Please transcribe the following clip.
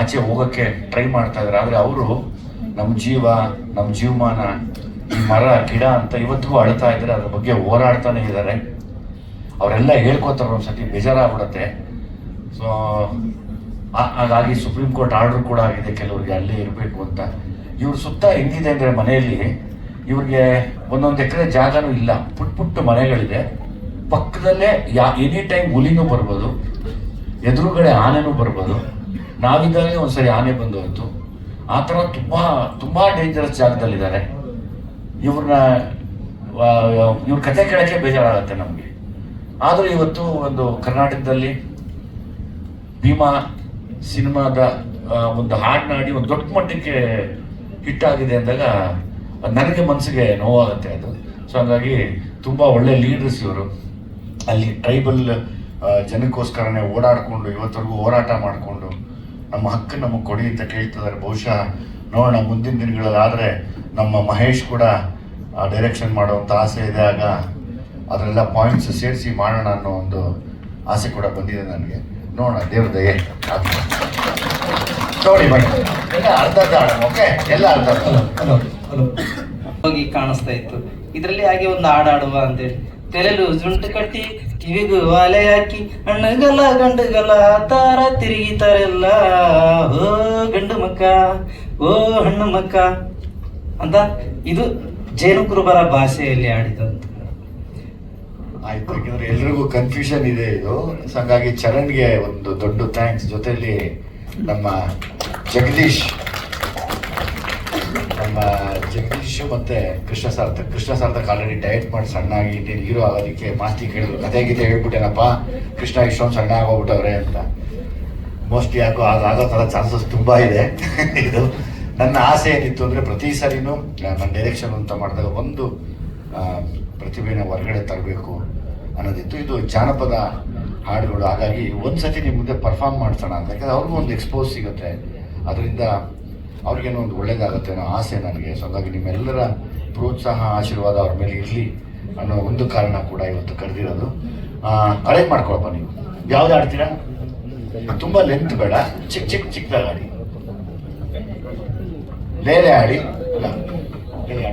ಆಚೆ ಹೋಗಕ್ಕೆ ಟ್ರೈ ಮಾಡ್ತಾ ಇದ್ದಾರೆ. ಆದ್ರೆ ಅವರು ನಮ್ಮ ಜೀವ ನಮ್ಮ ಜೀವಮಾನ, ಈ ಮರ, ಗಿಡ ಅಂತ ಇವತ್ತಿಗೂ ಅಳ್ತಾ ಇದ್ದಾರೆ. ಅದ್ರ ಬಗ್ಗೆ ಹೋರಾಡ್ತಾನೆ ಇದ್ದಾರೆ. ಅವರೆಲ್ಲ ಹೇಳ್ಕೊತಾರೆ ಒಂದ್ಸತಿ, ಬೇಜಾರಾಗ್ಬಿಡತ್ತೆ. ಸೊ ಹಾಗಾಗಿ ಸುಪ್ರೀಂ ಕೋರ್ಟ್ ಆರ್ಡರ್ ಕೂಡ ಆಗಿದೆ. ಕೆಲವರಿಗೆ ಅಲ್ಲೇ ಇರಬೇಕು ಅಂತ. ಇವ್ರ ಸುತ್ತ ಹೆಂಗಿದೆ ಅಂದ್ರೆ ಮನೆಯಲ್ಲಿ ಇವ್ರಿಗೆ ಒಂದೊಂದು ಎಕರೆ ಜಾಗನೂ ಇಲ್ಲ. ಪುಟ್ ಪುಟ್ಟ ಮನೆಗಳಿದೆ. ಪಕ್ಕದಲ್ಲೇ ಯಾ ಎನಿ ಟೈಮ್ ಹುಲಿನೂ ಬರ್ಬೋದು, ಎದುರುಗಡೆ ಆನೆನೂ ಬರ್ಬೋದು. ನಾವಿದ್ದಾಗೆ ಒಂದ್ಸರಿ ಆನೆ ಬಂದು ಹೋಯ್ತು. ಆ ಥರ ತುಂಬಾ ತುಂಬಾ ಡೇಂಜರಸ್ ಜಾಗದಲ್ಲಿದ್ದಾರೆ. ಇವ್ರನ್ನ ಇವ್ರ ಕತೆ ಕೇಳಕ್ಕೆ ಬೇಜಾರಾಗುತ್ತೆ ನಮಗೆ. ಆದರೂ ಇವತ್ತು ಒಂದು ಕರ್ನಾಟಕದಲ್ಲಿ ಭೀಮಾ ಸಿನಿಮಾದ ಒಂದು ಹಾಡಿನಾಡಿ ಒಂದು ದೊಡ್ಡ ಮಟ್ಟಕ್ಕೆ ಹಿಟ್ ಆಗಿದೆ ಅಂದಾಗ ಅದ್ ನನಗೆ ಮನಸ್ಸಿಗೆ ನೋವಾಗುತ್ತೆ ಅದು. ಸೊ ಹಾಗಾಗಿ ತುಂಬ ಒಳ್ಳೆ ಲೀಡರ್ಸ್ ಇವರು. ಅಲ್ಲಿ ಟ್ರೈಬಲ್ ಜನಕ್ಕೋಸ್ಕರನೇ ಓಡಾಡಿಕೊಂಡು ಇವತ್ತರೆಗೂ ಹೋರಾಟ ಮಾಡಿಕೊಂಡು ನಮ್ಮ ಹಕ್ಕು ನಮಗೆ ಕೊಡಿ ಅಂತ ಕೇಳ್ತಿದ್ದಾರೆ. ಬಹುಶಃ ನೋಡೋಣ ಮುಂದಿನ ದಿನಗಳಲ್ಲಿ. ಆದರೆ ನಮ್ಮ ಮಹೇಶ್ ಕೂಡ ಡೈರೆಕ್ಷನ್ ಮಾಡುವಂಥ ಆಸೆ ಇದೆ. ಆಗ ಅದರೆಲ್ಲ ಪಾಯಿಂಟ್ಸ್ ಸೇರಿಸಿ ಮಾಡೋಣ ಅನ್ನೋ ಒಂದು ಆಸೆ ಕೂಡ ಬಂದಿದೆ ನನಗೆ. ನೋಡೋಣ, ದೇವ್ರ ದಯೆ. ನೋಡಿ ಬನ್ನಿ. ಎಲ್ಲ ಅರ್ಧ ಓಕೆ ಎಲ್ಲ ಅರ್ಧ ಹೋಗಿ ಕಾಣಿಸ್ತಾ ಇತ್ತು. ಇದರಲ್ಲಿ ಹಾಗೆ ಒಂದು ಹಾಡಾಡುವ ಅಂತೇಳಿ ತೆರೆಲು ಜುಂಟು ಕಟ್ಟಿ ಕಿವಿಗೂ ಒಲೆ ಹಾಕಿ ಹಣ್ಣುಗಲ ಗಂಡುಗಲ ತಾರ ತಿರುಗಿತಾರೆಲ್ಲ. ಓ ಗಂಡು ಮಕ್ಕ, ಓ ಹಣ್ಣು ಮಕ್ಕ. ಅಂತ ಇದು ಜೇನು ಕುರುಬರ ಭಾಷೆಯಲ್ಲಿ ಆಡಿದಂತ ಆಯ್ತು, ಯಾಕಂದ್ರೆ ಎಲ್ರಿಗೂ ಕನ್ಫ್ಯೂಷನ್ ಇದೆ ಇದು. ಹಾಗಾಗಿ ಚರಣ್ಗೆ ಒಂದು ದೊಡ್ಡ ಥ್ಯಾಂಕ್ಸ್ ಜೊತೆಯಲ್ಲಿ ನಮ್ಮ ಜಗದೀಶ್ ನಮ್ಮ ಜಗದೀಶ್ ಮತ್ತೆ ಕೃಷ್ಣ ಸಾರ್ಥ ಕೃಷ್ಣ ಸಾರ್ಥಕ್ ಆಲ್ರೆಡಿ ಡಯಟ್ ಮಾಡಿ ಸಣ್ಣಾಗಿ ನೀನು ಹೀರೋ ಆಗೋದಕ್ಕೆ ಮಾಸ್ತಿ ಕೇಳಿದ್ರು. ಕತೆ ಗೀತೆ ಹೇಳ್ಬಿಟ್ಟೇನಪ್ಪ ಕೃಷ್ಣ ಇಷ್ಟೊಂದು ಸಣ್ಣ ಆಗೋಗ್ಬಿಟ್ಟವ್ರೆ ಅಂತ. ಮೋಸ್ಟ್ಲಿ ಯಾಕೋ ಆಗೋ ಥರ ಚಾನ್ಸಸ್ ತುಂಬ ಇದೆ. ಇದು ನನ್ನ ಆಸೆ ಏನಿತ್ತು ಅಂದರೆ ಪ್ರತಿ ಸಾರಿನೂ ನನ್ನ ಡೈರೆಕ್ಷನ್ ಅಂತ ಮಾಡಿದಾಗ ಒಂದು ಪ್ರತಿಭೆನ ಹೊರಗಡೆ ತರಬೇಕು ಅನ್ನೋದಿತ್ತು. ಇದು ಜಾನಪದ ಹಾಡುಗಳು. ಹಾಗಾಗಿ ಒಂದು ಸತಿ ನಿಮ್ಮ ಮುಂದೆ ಪರ್ಫಾರ್ಮ್ ಮಾಡ್ಸೋಣ ಅಂತ. ಯಾಕಂದ್ರೆ ಅವ್ರಿಗೂ ಒಂದು ಎಕ್ಸ್ಪೋಸ್ ಸಿಗುತ್ತೆ. ಅದರಿಂದ ಅವ್ರಿಗೇನೋ ಒಂದು ಒಳ್ಳೇದಾಗುತ್ತೆ ಅನ್ನೋ ಆಸೆ ನನಗೆ. ಸೊ ಹಾಗಾಗಿ ನಿಮ್ಮೆಲ್ಲರ ಪ್ರೋತ್ಸಾಹ, ಆಶೀರ್ವಾದ ಅವ್ರ ಮೇಲೆ ಇರಲಿ ಅನ್ನೋ ಒಂದು ಕಾರಣ ಕೂಡ ಇವತ್ತು ಕರೆದಿರೋದು. ಅರೇಂಜ್ ಮಾಡ್ಕೊಳಪ್ಪ ನೀವು. ಯಾವ್ದು ಆಡ್ತೀರಾ? ತುಂಬಾ ಲೆಂತ್ ಬೇಡ. ಚಿಕ್ಕ ಚಿಕ್ಕ ಚಿಕ್ಕದಾಗ ಆಡಿ. ಲೇಲೆ ಆಡಿ ಇಲ್ಲ. ಲೇಲೆ.